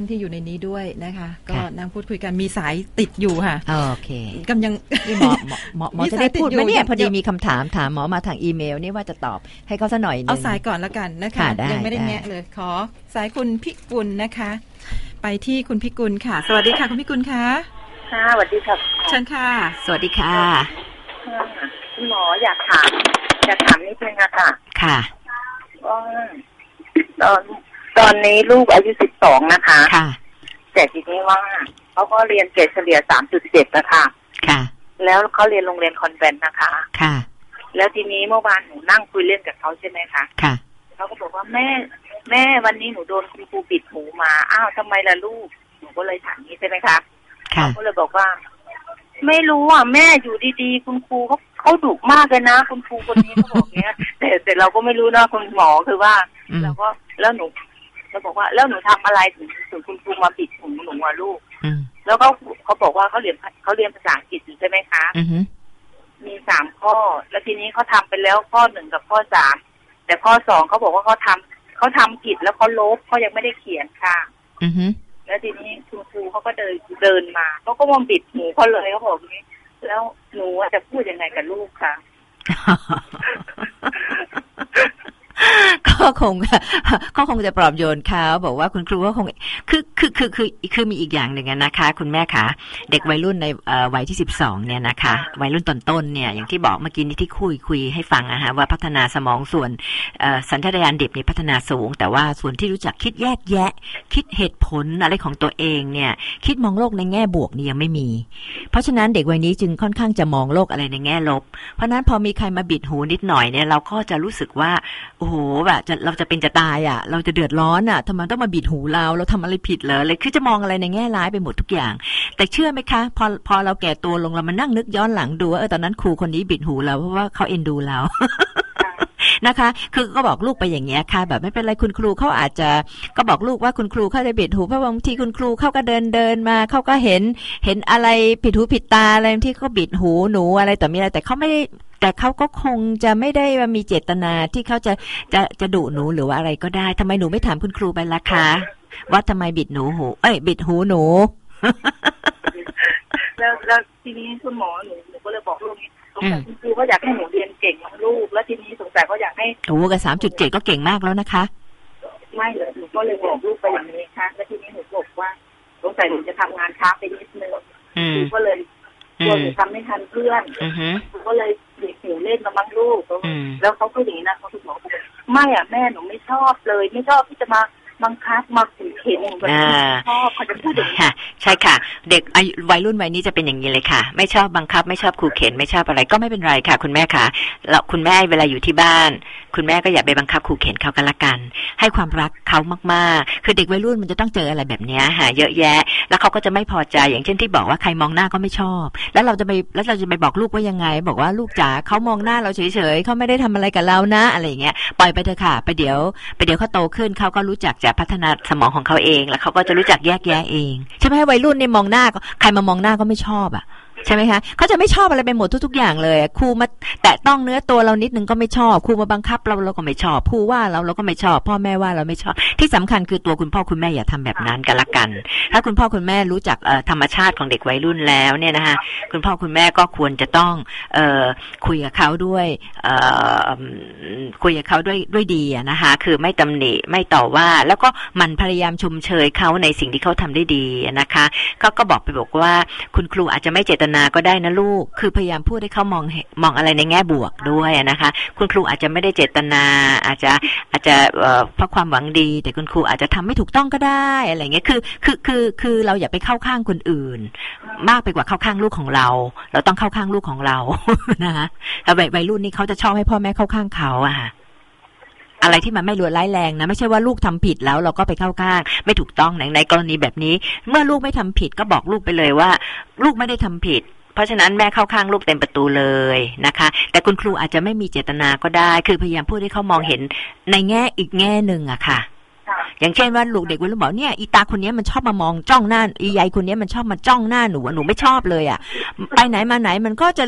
ที่อยู่ในนี้ด้วยนะคะ ก็ค่ะนั่งพูดคุยกันมีสายติดอยู่ค่ะ โอเคกำยังนี่หมอหมอหมอหมอมีจะสายได้ติดพูดอยู่ไหมเนี่ยเดี๋ยวพอดีมีคำถามถามหมอมาทางอีเมลนี่ว่าจะตอบให้เขาซะหน่อยหนึงเอาสายก่อนแล้วกันนะคะค่ะได้ยังไม่ได้ได้แงะเลยขอสายคุณพิกุลนะคะ ไปที่คุณพิกุลค่ะ สวัสดีค่ะ คุณพิกุลคะค่ะสวัสดีครับเชิญค่ะ สวัสดีค่ะคุณหมออยากถามอยากถามนิดนึงอะค่ะ ค่ะว่า ตอนตอนนี้ลูกอายุสิบสองนะคะ ค่ะ แต่ทีนี้ว่าเขาก็เรียนเกรดเฉลี่ยสามจุดเจ็ดนะคะ ค่ะ แล้วเขาเรียนโรงเรียนคอนแวนต์นะคะ ค่ะ แล้วทีนี้เมื่อวานหนูนั่งคุยเล่นกับเขาใช่ไหมคะ ค่ะเขาก็บอกว่าแม่ แม่วันนี้หนูโดนคุณครูปิดหูมา อ้าวทำไมล่ะลูก หนูก็เลยถามนี้ใช่ไหมคะ ค่ะเขาก็เลยบอกว่า ไม่รู้อะแม่อยู่ดีๆ คุณครูเขาเขาดุมากเลยนะ คุณครูคนนี้เขาบอกเนี้ย แต่แต่เราก็ไม่รู้นะคุณหมอคือว่าอืมเราก็แล้วหนู เราบอกว่าแล้วหนูทำอะไรถึงถึงคุณครูมาปิดหูหนูอะลูกอืมแล้วก็เขาบอกว่าเขาเรียนเขาเรียนภาษาอังกฤษอยู่ใช่ไหมคะอือฮึมีสามข้อ แล้วทีนี้เขาทำไปแล้วข้อหนึ่งกับข้อสามแต่ข้อสองเขาบอกว่าเขาทำเขาทำผิดแล้วเขาลบเขายังไม่ได้เขียนค่ะ อือฮึแล้วทีนี้คุณครูเขาก็เดินเดินมาเขาก็มาบิดหูเขาเลยเขาบอกอย่างนี้ แล้วหนูอะจะพูดยังไงกับลูกคะ ก็คงก็คงจะปลอบโยนเขาบอกว่าคุณครูก็คงคือคือคือคือคือมีอีกอย่างหนึ่งนะคะ คุณแม่คะเด็กวัยรุ่นในวัยที่สิบสองเนี่ยนะคะ วัยรุ่นต้นๆเนี่ยอย่างที่บอกเมื่อกี้นี้ที่คุยคุยให้ฟังอะฮะว่าพัฒนาสมองส่วนสัญชาตญาณเด็กนี่พัฒนาสูง แต่ว่าส่วนที่รู้จักคิดแยกแยะ คิดเหตุผลอะไรของตัวเองเนี่ย คิดมองโลกในแง่บวกนี่ยังไม่มี เพราะฉะนั้นเด็กวัยนี้จึงค่อนข้างจะมองโลกอะไรในแง่ลบ เพราะฉะนั้นพอมีใครมาบิดหูนิดหน่อยเนี่ยเราก็จะรู้สึกว่าโอ้โหแบบเราจะเป็นจะตายอะ เราจะเดือดร้อนอะทำไมต้องมาบิดหูเรา เราทำอะไรผิดเหรอเลยคือจะมองอะไรในแง่ร้ายไปหมดทุกอย่าง แต่เชื่อไหมคะ พอพอเราแก่ตัวลงเรามานั่งนึกย้อนหลังดูว่าเออตอนนั้นครูคนนี้บิดหูเราเพราะว่าเขาเอ็นดูเรานะคะ คือก็บอกลูกไปอย่างเงี้ยค่ะ แบบไม่เป็นไรคุณครูเขาอาจจะก็บอกลูกว่าคุณครูเขาจะบิดหูเพราะบางทีคุณครูเขาก็เดินเดินมาเขาก็เห็นเห็นอะไรผิดหูผิดตาอะไรที่เขาบิดหูหนูอะไรแต่มีอะไรแต่เขาไม่ได้ แต่เขาก็คงจะไม่ได้ว่ามีเจตนาที่เขาจะจะจะดุหนูหรือว่าอะไรก็ได้ทำไมหนูไม่ถามคุณครูไปล่ะคะว่าทำไมบิดหนูหู เอ้ย บิดหูหนู แล้วแล้วทีนี้คุณหมอหนูหนูก็เลยบอกลูกนี้สงสัยอืมคุณครูเขาอยากให้หนูเรียนเก่งทั้งลูก แล้วทีนี้สงสัยเขาอยากให้โอ้กับสามจุดเจ็ดก็เก่งมากแล้วนะคะไม่เลยหนูก็เลยบอกลูกไปอย่างนี้ค่ะแล้วทีนี้หนูบอกว่าสงสัยหนูจะทำงานช้าไปนิดนึงอืหมนูก็เลยกอืลัวมหนูทำไม่ทันเพื่อนอือฮึหนูก็เลย เด็กหนูเล่นมาบ้างลูกอืมแล้วเขาก็อย่างนี้นะเขาก็บอกว่าไม่อะแม่หนูไม่ชอบเลย ไม่ชอบที่จะมา บังคับมาขู่เข็นหนูแบบนี้ไม่ชอบเขาจะพูดอย่างนี้ค่ะใช่ค่ะ เด็กอายุวัยรุ่นวัยนี้จะเป็นอย่างนี้เลยค่ะ ไม่ชอบบังคับ ไม่ชอบขู่เข็นไม่ชอบอะไรก็ไม่เป็นไรค่ะ คุณแม่ค่ะแล้วคุณแม่เวลาอยู่ที่บ้าน คุณแม่ก็อย่าไปบังคับขู่เข็นเขากันละกัน ให้ความรักเขามากๆ คือเด็กวัยรุ่นมันจะต้องเจออะไรแบบเนี้ยค่ะ เยอะแยะ แล้วเขาก็จะไม่พอใจอย่างเช่นที่บอกว่าใครมองหน้าก็ไม่ชอบ แล้วเราจะไปแล้วเราจะไปบอกลูกว่ายังไง บอกว่าลูกจ๋าเขามองหน้าเราเฉยๆเขาไม่ได้ทำอะไรกับเรานะอะไรอย่างเงี้ยปล่อยไปเถอะค่ะ ไปเดี๋ยว ไปเดี๋ยวเขาโตขึ้นเขาก็รู้จักจะพัฒนาสมองของเขาเอง แล้วเขาก็จะรู้จักแยกแยะเอง ใช่ไหมวัยรุ่นเนี่ยมองหน้าก็ใครมามองหน้าก็ไม่ชอบอะ ใช่ไหมคะเขาจะไม่ชอบอะไรไปหมดทุก ๆ อย่างเลยครูมาแตะต้องเนื้อตัวเรานิดนึงก็ไม่ชอบครูมาบังคับเราเราก็ไม่ชอบครูว่าเราเราก็ไม่ชอบ พ่อแม่ว่าเราไม่ชอบ ที่สำคัญคือตัวคุณพ่อคุณแม่อย่าทำแบบนั้นกันละกัน ถ้าคุณพ่อคุณแม่รู้จักธรรมชาติของเด็กวัยรุ่นแล้วเนี่ยนะคะคุณพ่อคุณแม่ก็ควรจะต้องเอคุยกับเขาด้วยเอคุยกับเขาด้วยด้วยดีนะคะคือไม่ตำหนิไม่ต่อว่าแล้วก็มันพยายามชมเชยเขาในสิ่งที่เขาทำได้ดีนะคะเขาก็บอกไปบอกว่าคุณครูอาจจะไม่เจตนาก็ได้นะลูก คือพยายามพูดให้เขามองมองอะไรในแง่บวกด้วยนะคะ คุณครูอาจจะไม่ได้เจตนา อาจจะอาจจะเพราะความหวังดี แต่คุณครูอาจจะทำไม่ถูกต้องก็ได้อะไรเงี้ยคือคือคือคือเราอย่าไปเข้าข้างคนอื่น มากไปกว่าเข้าข้างลูกของเรา เราต้องเข้าข้างลูกของเรานะคะแล้ววัยวัยรุ่นนี่เขาจะชอบให้พ่อแม่เข้าข้างเขาอะค่ะ อะไรที่มันไม่รุนร้ายแรงนะ ไม่ใช่ว่าลูกทำผิดแล้วเราก็ไปเข้าข้าง ไม่ถูกต้องในในกรณีแบบนี้ เมื่อลูกไม่ทำผิดก็บอกลูกไปเลยว่า ลูกไม่ได้ทำผิดเพราะฉะนั้นแม่เข้าข้างลูกเต็มประตูเลยนะคะ แต่คุณครูอาจจะไม่มีเจตนาก็ได้ คือพยายามพูดให้เขามองเห็นในแง่อีกแง่หนึ่งอะค่ะ อย่างเช่นว่าลูกเด็กวัยรุ่นบอกเนี่ยอีตาคนนี้มันชอบมามองจ้องหน้าอียายคนนี้มันชอบมาจ้องหน้าหนูหนูไม่ชอบเลยอะไปไหนมาไหนมันก็จะ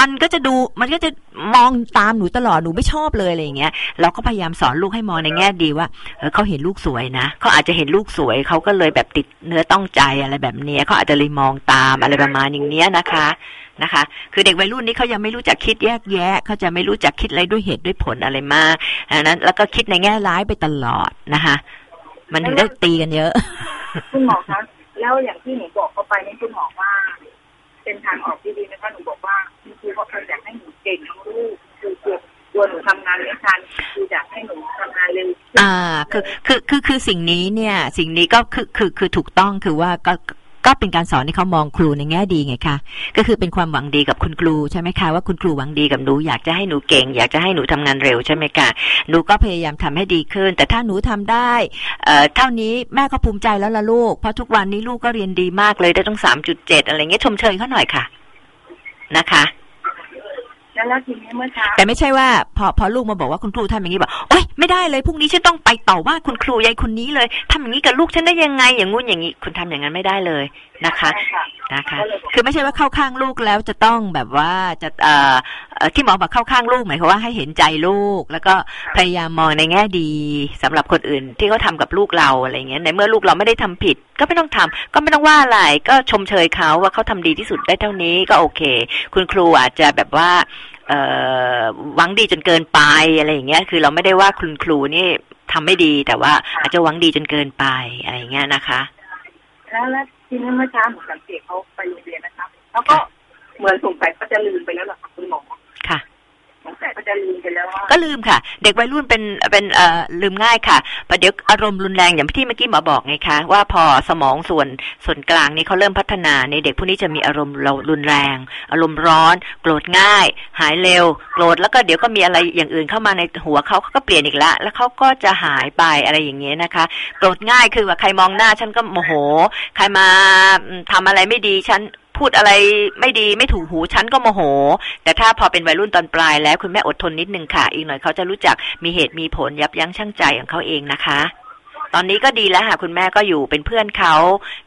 มันก็จะดูมันก็จะมองตามหนูตลอดหนูไม่ชอบเลยอะไรอย่างเงี้ยเราก็พยายามสอนลูกให้มองในแง่ดีว่าเออเขาเห็นลูกสวยนะเขาอาจจะเห็นลูกสวยเขาก็เลยแบบติดเนื้อต้องใจอะไรแบบเนี้ยเขาอาจจะเลยมองตามอะไรประมาณอย่างเนี้ยนะคะ นะคะ คือเด็กวัยรุ่นนี้เขายังไม่รู้จักคิดแยกแยะเขาจะไม่รู้จักคิดอะไรด้วยเหตุด้วยผลอะไรมากอันนั้น แล้วก็คิดในแง่ร้ายไปตลอดนะคะ มันถึงได้ตีกันเยอะ คุณหมอคะแล้วอย่างที่หนูบอกเขาไปนี่คุณหมอว่า เป็นทางออกที่ดีไหมคะหนูบอกว่าคุณครูเขาอยากให้หนูเก่งทั้งลูกคือกลัวกลัวหนูทำงานไม่ทันคืออยากให้หนูทำงานเร็วขึ้นอ่า คือคือคือคือสิ่งนี้เนี่ย สิ่งนี้ก็คือคือคือถูกต้องคือว่าก็ ก็เป็นการสอนให้เขามองครูในแง่ดีไงคะก็คือเป็นความหวังดีกับคุณครูใช่ไหมคะว่าคุณครูหวังดีกับหนูอยากจะให้หนูเก่ง อยากจะให้หนูทำงานเร็วใช่ไหมคะหนูก็พยายามทำให้ดีขึ้น แต่ถ้าหนูทำได้เอ่อเท่านี้แม่ก็ภูมิใจแล้วล่ะลูก เพราะทุกวันนี้ลูกก็เรียนดีมากเลยได้ต้องสามจุดเจ็ดอะไรเงี้ยชมเชยเขาหน่อยค่ะนะคะแล้วแล้วทีนี้เมื่อเช้าแต่ไม่ใช่ว่า พอพอลูกมาบอกว่าคุณครูทำอย่างนี้บอกโอ๊ ยไม่ได้เลยพรุ่งนี้ฉันต้องไปต่อว่าคุณครูยายคนนี้เลยทำอย่างนี้กับลูกฉันได้ยังไงอย่างงู้นอย่างนี้ คุณทำอย่างนั้นไม่ได้เลยนะคะใช่ค่ะนะคะก็เลยบอกคือไม่ใช่ว่าเข้าข้างลูกแล้วจะต้องแบบว่าจะเอ่อเอ่อที่หมอบอกเข้าข้างลูกหมายความว่าให้เห็นใจลูก แล้วก็พยายามมองในแง่ดีสำหรับคนอื่นที่เขาทำกับลูกเราอะไรเงี้ยในเมื่อลูกเราไม่ได้ทำผิด ก็ไม่ต้องทำก็ไม่ต้องว่าอะไรก็ชมเชยเขาว่าเขาทำดีที่สุดได้เท่านี้ก็โอเค คุณครูอาจจะแบบว่าเอ่อ หวังดีจนเกินไปอะไรอย่างเงี้ย คือเราไม่ได้ว่าคุณครูนี่ทำไม่ดีแต่ว่าอาจจะหวังดีจนเกินไปอะไรอย่างเงี้ยนะคะ แล้วแล้วทีนี้เมื่อเช้าหนูสังเกตเขาไปโรงเรียนนะคะแล้วก็เหมือนสงสัยเขาจะลืมไปแล้วเหรอคะคุณหมอค่ะส งสัยเขาจะลืมไปแล้วว่าก็ลืมค่ะ เด็กวัยรุ่นเป็นเป็นเอ่อลืมง่ายค่ะประเดี๋ยวอารมณ์รุนแรงอย่างที่เมื่อกี้หมอบอกไงคะว่าพอสมองส่วนส่วนกลางนี่เขาเริ่มพัฒนาในเด็กพวกนี้จะมีอารมณ์เรารุนแรง อารมณ์ร้อน โกรธง่าย หายเร็ว โกรธแล้วก็เดี๋ยวก็มีอะไรอย่างอื่นเข้ามาในหัวเขาเขาก็เปลี่ยนอีกละ แล้วเขาก็จะหายไปอะไรอย่างเงี้ยนะคะ โกรธง่ายคือว่าใครมองหน้าฉันก็โมโห ใครมาอืมทำอะไรไม่ดีฉัน พูดอะไรไม่ดีไม่ถูกหูฉันก็โมโห แต่ถ้าพอเป็นวัยรุ่นตอนปลายแล้วคุณแม่อดทนนิดนึงค่ะ อีกหน่อยเขาจะรู้จักมีเหตุมีผลยับยั้งชั่งใจของเขาเองนะคะ ตอนนี้ก็ดีแล้วค่ะคุณแม่ก็อยู่เป็นเพื่อนเขา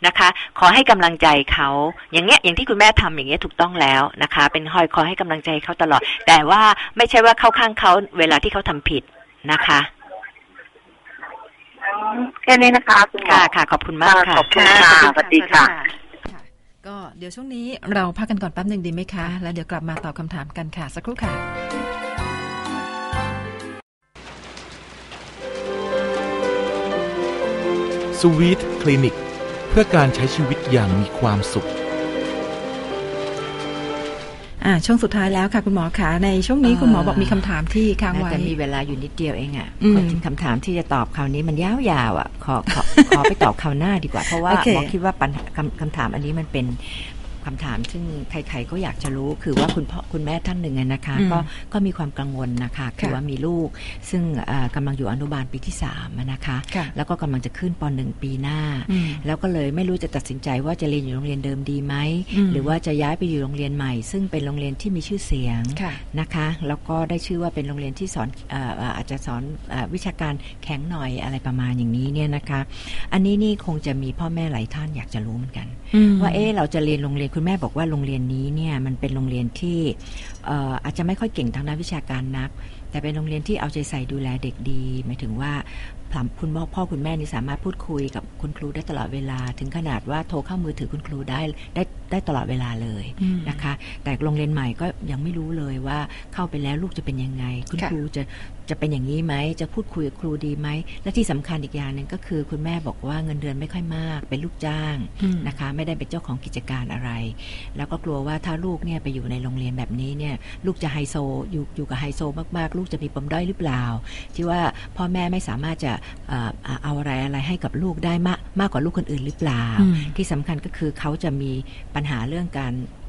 นะคะ ขอให้กำลังใจเขาอย่างเงี้ยอย่างที่คุณแม่ทำอย่างเงี้ยถูกต้องแล้วนะคะ เป็นคอยคอยให้กำลังใจเขาตลอด แต่ว่าไม่ใช่ว่าเข้าข้างเขาเวลาที่เขาทำผิดนะคะอืมแค่นี้นะคะคุณหมอค่ะค่ะ ขอบคุณมากค่ะ ขอบคุณค่ะ สวัสดีค่ะค่ะ ก็เดี๋ยวช่วงนี้เราพักกันก่อนแป๊บหนึ่งดีไหมคะ แล้วเดี๋ยวกลับมาตอบคำถามกันค่ะ สักครู่ค่ะ สวีทคลินิก เพื่อการใช้ชีวิตอย่างมีความสุข อ่าช่วงสุดท้ายแล้วค่ะ คุณหมอคะในช่วงนี้เอ่อคุณหมอบอกมีคำถามที่ค้างไว้แต่มีเวลาอยู่นิดเดียวเองอะอืมคนคำถามที่จะตอบคราวนี้มันยาวๆอะขอขอขอไปตอบคราวหน้าดีกว่า เพราะว่าโอเคหมอคิดว่าปัญหาคำคำถามอันนี้มันเป็น คำถามซึ่งใครๆก็อยากจะรู้คือว่าคุณพ่อคุณแม่ท่านหนึ่งอะนะคะอืมก็ก็มีความกังวลนะคะคือค่ะว่ามีลูก ซึ่งเอ่อกำลังอยู่อนุบาลปีที่สามอะนะคะค่ะแล้วก็กำลังจะขึ้นปหนึ่งปีหน้าอืมแล้วก็เลยไม่รู้จะตัดสินใจว่าจะเรียนอยู่โรงเรียนเดิมดีไหมอืมหรือว่าจะย้ายไปอยู่โรงเรียนใหม่ ซึ่งเป็นโรงเรียนที่มีชื่อเสียงค่ะนะคะ แล้วก็ได้ชื่อว่าเป็นโรงเรียนที่สอนเอ่อเอ่ออาจจะสอนเออวิชาการแข็งหน่อยอะไรประมาณอย่างนี้เนี่ยนะคะ อันนี้นี่คงจะมีพ่อแม่หลายท่านอยากจะรู้เหมือนกันอืมว่าเอ๊ะเราจะเรียนโรงเรียนคุณแม่บอกว่าโรงเรียนนี้เนี่ยมันเป็นโรงเรียนที่เอ่ออาจจะไม่ค่อยเก่งทางด้านวิชาการนัก แต่เป็นโรงเรียนที่เอาใจใส่ดูแลเด็กดี หมายถึงว่าถามคุณพ่อพ่อคุณแม่นี่สามารถพูดคุยกับคุณครูได้ตลอดเวลา ถึงขนาดว่าโทรเข้ามือถือคุณครูได้ได้ได้ตลอดเวลาเลยอืมนะคะ แต่โรงเรียนใหม่ก็ยังไม่รู้เลยว่าเข้าไปแล้วลูกจะเป็นยังไง คุณค่ะครูจะจะเป็นอย่างนี้ไหม จะพูดคุยกับครูดีไหม และที่สำคัญอีกอย่างหนึ่งก็คือ คุณแม่บอกว่าเงินเดือนไม่ค่อยมาก เป็นลูกจ้างอืมนะคะ ไม่ได้เป็นเจ้าของกิจการอะไร แล้วก็กลัวว่าถ้าลูกเนี่ยไปอยู่ในโรงเรียนแบบนี้เนี่ยลูกจะไฮโซอยู่อยู่กับไฮโซมากๆ ลูกจะมีปมด้อยหรือเปล่า ที่ว่าพ่อแม่ไม่สามารถจะเอ่อเอาอะไรอะไรให้กับลูกได้มากมากกว่าลูกคนอื่นหรือเปล่าอืมที่สำคัญก็คือเขาจะมีปัญหาเรื่องการอืม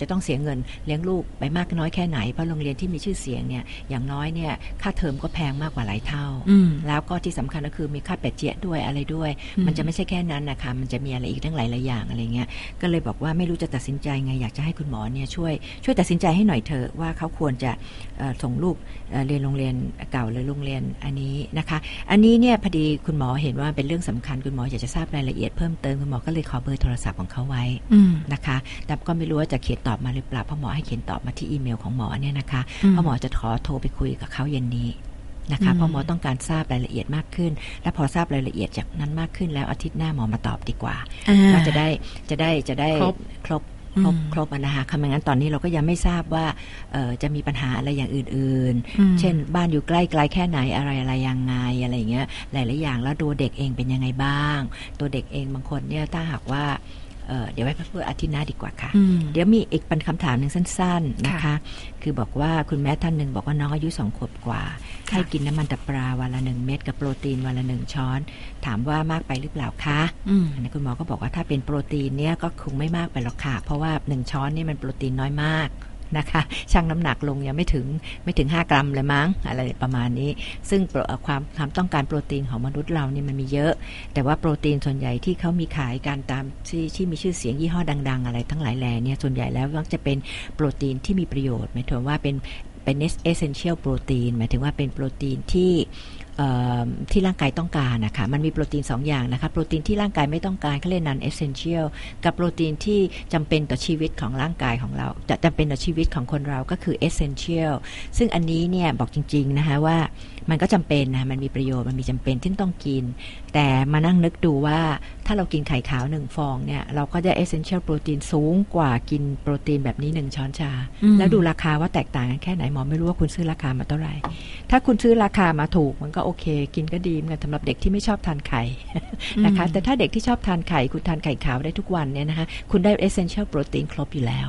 จะต้องเสียเงินเลี้ยงลูกไปมากน้อยแค่ไหน เพราะโรงเรียนที่มีชื่อเสียงเนี่ยอย่างน้อยเนี่ยค่าเทอมก็แพงมากกว่าหลายเท่าอืมแล้วก็ที่สำคัญก็คือมีค่าเป็ดเจี๊ยะด้วยอะไรด้วยอืมมันจะไม่ใช่แค่นั้นนะคะมันจะมีอะไรอีกทั้งหลายหลายอย่างอะไรเงี้ยก็เลยบอกว่าไม่รู้จะตัดสินใจไงอยากจะให้คุณหมอเนี่ยช่วยช่วยตัดสินใจให้หน่อยเถอะว่าเขาควรจะเอ่อส่งลูกเอ่อเรียนโรงเรียนเก่าหรือโรงเรียนอันนี้นะคะ อันนี้เนี่ยพอดีคุณหมอเห็นว่าเป็นเรื่องสำคัญคุณหมออยากจะทราบรายละเอียดเพิ่มเติมคุณหมอก็เลยขอเบอร์โทรศัพท์ของเขาไว้อืมนะคะ แต่ก็ไม่รู้ว่าจะจะเขียนตอบมาหรือเปล่าเพราะหมอให้เขียนตอบมาที่อีเมลของหมอเนี่ยนะคะอืมเพราะหมอจะขอโทรไปคุยกับเขาเย็นนี้นะคะอืมเพราะหมอต้องการทราบรายละเอียดมากขึ้น และพอทราบรายละเอียดจากนั้นมากขึ้นแล้วอาทิตย์หน้าหมอมาตอบดีกว่าอ่าว่าจะได้จะได้จะได้ครบครบครบอืมครบอะนะคะคำงั้นตอนนี้เราก็ยังไม่ทราบว่าเอ่อจะมีปัญหาอะไรอย่างอื่นอืมๆเช่น บ้านอยู่ใกล้ไกลแค่ไหนอะไรอะไรยังไงอะไรอย่างเงี้ยหลายๆอย่างแล้วตัวเด็กเองเป็นยังไงบ้าง ตัวเด็กเองบางคนเนี่ยถ้าหากว่า เอ่อเดี๋ยวไว้พูดอาทิตย์หน้าดีกว่าค่ะอืมเดี๋ยวมีอีกเป็นคำถามหนึ่งสั้น ๆนะคะค่ะคือบอกว่าคุณแม่ท่านหนึ่งบอกว่าน้องอายุสองขวบกว่าค่ะให้กินน้ำมันตะปราวันละหนึ่งเม็ดกับโปรตีนวันละหนึ่งช้อน ถามว่ามากไปหรือเปล่าคะอืมอันนี้คุณหมอก็บอกว่าถ้าเป็นโปรตีนเนี่ยก็คงไม่มากไปหรอกค่ะ เพราะว่าหนึ่งช้อนนี่มันโปรตีนน้อยมาก นะคะชั่งน้ำหนักลงยังไม่ถึงไม่ถึง 5 กรัมเลยมั้งอะไรประมาณนี้ ซึ่งความความต้องการโปรตีนของมนุษย์เรานี่มันมีเยอะ แต่ว่าโปรตีนส่วนใหญ่ที่เขามีขายการตามที่ที่มีชื่อเสียงยี่ห้อดัง ๆ อะไรทั้งหลายแหล่เนี่ยส่วนใหญ่แล้วมักจะเป็นโปรตีนที่มีประโยชน์หมายถึงว่าเป็นเป็น essential โปรตีนหมายถึงว่าเป็นโปรตีนที่ ที่ร่างกายต้องการนะคะมันมีโปรตีน2ออย่างนะคะโปรตีนที่ร่างกายไม่ต้องการเขาเรียนันเอเซนเชียลกับโปรตีนที่จำเป็นต่อชีวิตของร่างกายของเราจะจำเป็นต่อชีวิตของคนเราก็คือเอเซนเชียลซึ่งอันนี้เนี่ยบอกจริงๆนะคะว่ามันก็จำเป็นนะมันมีประโยชน์มันมีจำเป็นที่ต้องกิน แต่มานั่งนึกดูว่าถ้าเรากินไข่ขาวหนึ่งฟองเนี่ย เราก็จะ essential โปรตีนสูงกว่ากินโปรตีนแบบนี้หนึ่งช้อนชาอืมแล้วดูราคาว่าแตกต่างกันแค่ไหนหมอไม่รู้ว่าคุณซื้อราคามาเท่าไหร่ ถ้าคุณซื้อราคามาถูกมันก็โอเค กินก็ดีเหมือนกันสำหรับเด็กที่ไม่ชอบทานไข่นะคะอืมแต่ถ้าเด็กที่ชอบทานไข่คุณทานไข่ขาวได้ทุกวันเนี่ยนะคะคุณได้ essential โปรตีนครบอยู่แล้ว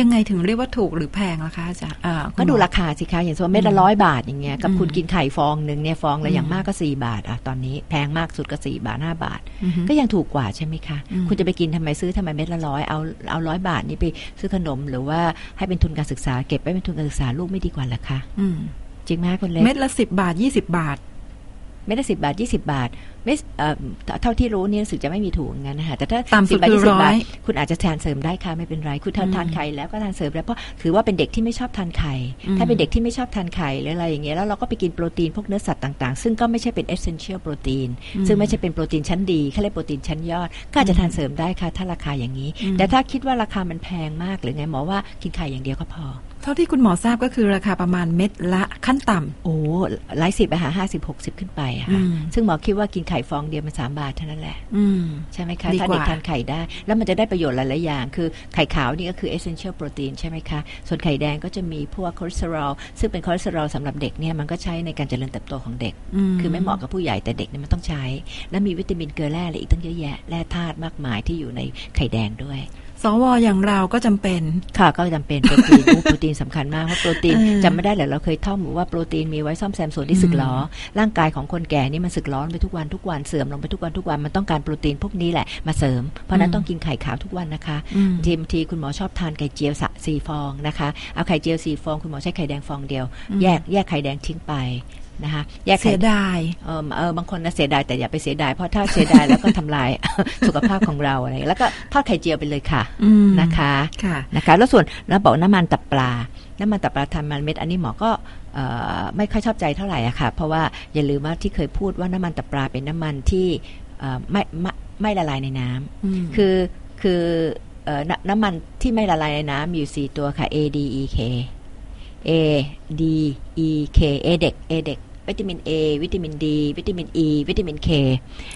ยังไงถึงเรียกว่าถูกหรือแพงล่ะคะอาจารย์อ่าคุณก็ดูหมอราคาสิคะอย่างสมมติเม็ดละร้อยบาทอย่างเงี้ยกับอืมคุณกินไข่ฟองหนึ่งเนี่ยฟองละอืมอย่างมากก็สี่บาทอะตอนนี้แพงมากสุดก็สี่บาทห้าบาทอือฮึก็ยังถูกกว่าใช่ไหมคะอืมคุณจะไปกินทำไมซื้อทำไมเม็ดละร้อยเอาเอาร้อยบาทนี้ไปซื้อขนมหรือว่าให้เป็นทุนการศึกษาเก็บไว้เป็นทุนการศึกษาลูกไม่ดีกว่าเหรอคะอืมจริงไหมคะคุณเล็กเม็ดละสิบบาทยี่สิบบาท เม็ดละสิบาทยี่สิบาทไม่เอ่อเท่าที่รู้เนี่ยรู้สึกจะไม่มีถูกงั้นนะคะแต่ถ้าต่ำสุด10บาทคือ20บาทร้อยคุณอาจจะทานเสริมได้ค่ะไม่เป็นไร คุณทานอืมทานไข่แล้วก็ทานเสริมแล้วเพราะถือว่าเป็นเด็กที่ไม่ชอบทานไข่อืมถ้าเป็นเด็กที่ไม่ชอบทานไข่หรืออะไรอย่างเงี้ยแล้วเราก็ไปกินโปรตีนพวกเนื้อสัตว์ต่างๆ ซึ่งก็ไม่ใช่เป็น essential โปรตีนซึ่งไม่ใช่เป็นโปรตีนชั้นดีเขาเรียกโปรตีนชั้นยอด ก็อาจจะทานเสริมได้ค่ะถ้าราคาอย่างนี้อืมแต่ถ้าคิดว่าราคามันแพงมากหรือไงหมอว่ากินไข่อย่างเดียวก็พอ เท่าที่คุณหมอทราบก็คือราคาประมาณเม็ดละขั้นต่ำโอ้หลายสิบอะค่ะห้าสิบหกสิบขึ้นไปอะค่ะอืมซึ่งหมอคิดว่ากินไข่ฟองเดียวมันสามบาทเท่านั้นแหละอืมใช่ไหมคะดีถ้ากว่าเด็กทานไข่ได้ แล้วมันจะได้ประโยชน์หลาย ๆ อย่าง คือไข่ขาวนี่ก็คือ essential protein ใช่ไหมคะ ส่วนไข่แดงก็จะมีพวกคอเลสเตอรอลซึ่งเป็นคอเลสเตอรอลสำหรับเด็กเนี่ยมันก็ใช้ในการเจริญเติบโตของเด็ก คือไม่เหมาะกับผู้ใหญ่แต่เด็กเนี่ยมันต้องใช้ แล้วมีวิตามินเกลือแร่อะไรอีกตั้งเยอะแยะแร่ธาตุมากมายที่อยู่ในไข่แดงด้วย สวอย่างเราก็จำเป็น ค่ะก็จำเป็นโปรตีนอู้โปรตีนสำคัญมากเพราะโปรตีนเออจำไม่ได้เหรอเราเคยท่องว่าโปรตีนมีไว้ซ่อมแซมส่วนที่สึกหรอร่างกายของคนแก่นี่มันสึกหร้อนไปทุกวันทุกวันเสื่อมลงไปทุกวันทุกวันมันต้องการโปรตีนพวกนี้แหละมาเสริม เพราะฉะนั้นอืมต้องกินไข่ขาวทุกวันนะคะอืมทีบางทีคุณหมอชอบทานไข่เจียวสะสี่ฟองนะคะเอาไข่เจียวสี่ฟองคุณหมอใช้ไข่แดงฟองเดียวอืมแยกแยกไข่แดงทิ้งไป นะคะแยกเสีไข่ยดายเออเออบางคนนะเสียดายแต่อย่าไปเสียดายเพราะถ้าเสียดายแล้วก็ทำลายสุขภาพของเราอะไรแล้วก็ทอดไข่เจียวไปเลยค่ะอืมนะคะค่ะนะคะ แล้วส่วนแล้วบอกน้ำมันตับปลา น้ำมันตับปลาทำมันเม็ดอันนี้หมอก็เอ่อไม่ค่อยชอบใจเท่าไหร่อะค่ะ เพราะว่าอย่าลืมว่าที่เคยพูดว่าน้ำมันตับปลาเป็นน้ำมันที่เอ่อไม่ไม่ไม่ละลายในน้ำอืมคือคือเอ่อน้ำน้ำมันที่ไม่ละลายในน้ำมีอยู่สี่ตัวค่ะ A D E K A D E K A เด็ก A เด็ก วิตามิน A วิตามิน D วิตามิน E วิตามิน K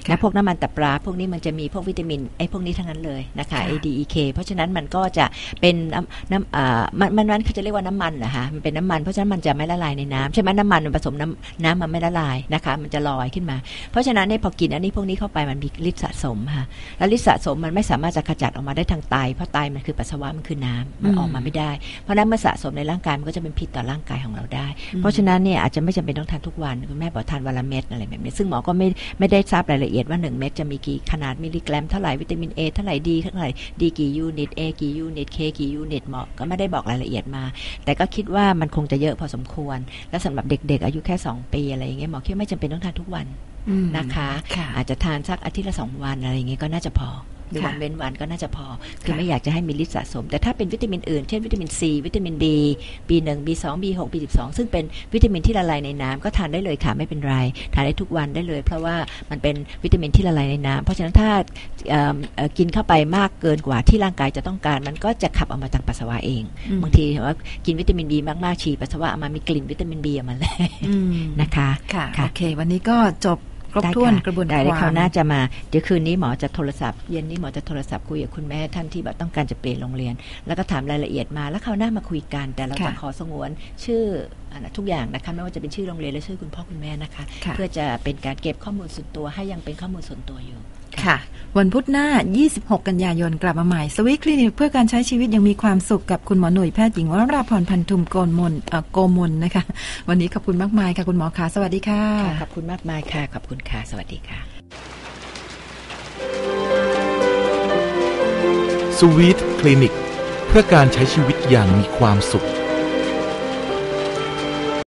นะพวกน้ำมันตับปลาพวกนี้มันจะมีพวกวิตามินไอ้พวกนี้ทั้งนั้นเลยนะคะค่ะ A D E K เพราะฉะนั้นมันก็จะเป็นน้ำน้ำอ่ามันมันมันเขาจะเรียกว่าน้ำมันเหรอคะมันเป็นน้ำมันเพราะฉะนั้นมันจะไม่ละลายในน้ำใช่ไหมน้ำมันมันผสมน้ำน้ำมันไม่ละลายนะคะ มันจะลอยขึ้นมา เพราะฉะนั้นเนี่ยพอกินอันนี้พวกนี้เข้าไปมันมีฤทธิ์สะสมค่ะแล้วฤทธิ์สะสมมันไม่สามารถจะขจัดออกมาได้ทางไตเพราะไตมันคือปัสสาวะมันคือน้ำมันอืมออกมาไม่ได้ เพราะฉะนั้นเมื่อสะสมในร่างกายมันก็จะเป็นพิษต่อร่างกายของเราได้ เพราะฉะนั้นเนี่ยอาจจะไม่จำเป็นต้องทานทุกวันคุณแม่บอกทานวันละเม็ดอะไรแบบนี้ซึ่งหมอก็ไม่ไม่ได้ทราบรายละเอียดว่าหนึ่งเม็ดจะมีกี่ขนาดมิลลิกรัมเท่าไหร่วิตามินเอเท่าไหร่ดีเท่าไหร่ดีกี่ยูนิตเอกี่ยูนิตเคกี่ยูนิตหมอก็ไม่ได้บอกรายละเอียดมา แต่ก็คิดว่ามันคงจะเยอะพอสมควร และสำหรับเด็ก ๆ อายุแค่สองปีอะไรอย่างเงี้ยหมอคิดว่าไม่จำเป็นต้องทานทุกวันอืมนะคะค่ะอาจจะทานสักอาทิตย์ละสองวันอะไรอย่างเงี้ยก็น่าจะพอ หรือค่ะวันเว้นวันก็น่าจะพอ คือค่ะไม่อยากจะให้มีฤทธิ์สะสม แต่ถ้าเป็นวิตามินอื่น เช่นวิตามินซีวิตามิน B B1 B2 B6 B12 ซึ่งเป็นวิตามินที่ละลายในน้ำก็ทานได้เลยค่ะไม่เป็นไร ทานได้ทุกวันได้เลย เพราะว่ามันเป็นวิตามินที่ละลายในน้ำเพราะฉะนั้นถ้าเอิ่มเอ่อกินเข้าไปมากเกินกว่าที่ร่างกายจะต้องการ มันก็จะขับออกมาทางปัสสาวะเองอืมบางทีว่ากินวิตามิน B มากๆฉี่ปัสสาวะออกมามีกลิ่นวิตามิน B ออกมาเลยอืมนะคะค่ะค่ะโอเค วันนี้ก็จบค รบได้ถ้วนค่ะกระบวนได้เลยคคราวาวมหน้าจะมา เดี๋ยวคืนนี้หมอจะโทรศัพท์ เย็นนี้หมอจะโทรศัพท์คุยกับคุณแม่ท่านที่แบบต้องการจะเปลี่ยนโรงเรียน แล้วก็ถามรายละเอียดมา แล้วคราวหน้ามาคุยกัน แต่เราจะค่ะขอสงวนชื่ออันนะทุกอย่างนะคะไม่ว่าจะเป็นชื่อโรงเรียนและชื่อคุณพ่อคุณแม่นะคะค่ะเพื่อจะเป็นการเก็บข้อมูลส่วนตัวให้ยังเป็นข้อมูลส่วนตัวอยู่ ค่ะ วันพุธหน้า 26 กันยายนกลับมาใหม่ สวิตคลินิกเพื่อการใช้ชีวิตยังมีความสุขกับคุณหมอหนุ่ยแพทย์หญิงวราพรพันธุมโกนมนเอ่อโกมลนะคะ วันนี้ขอบคุณมากมายค่ะคุณหมอคะสวัสดีค่ะ ขอบคุณมากมายค่ะ ขอบคุณค่ะ สวัสดีค่ะ สวีทคลินิกเพื่อการใช้ชีวิตอย่างมีความสุข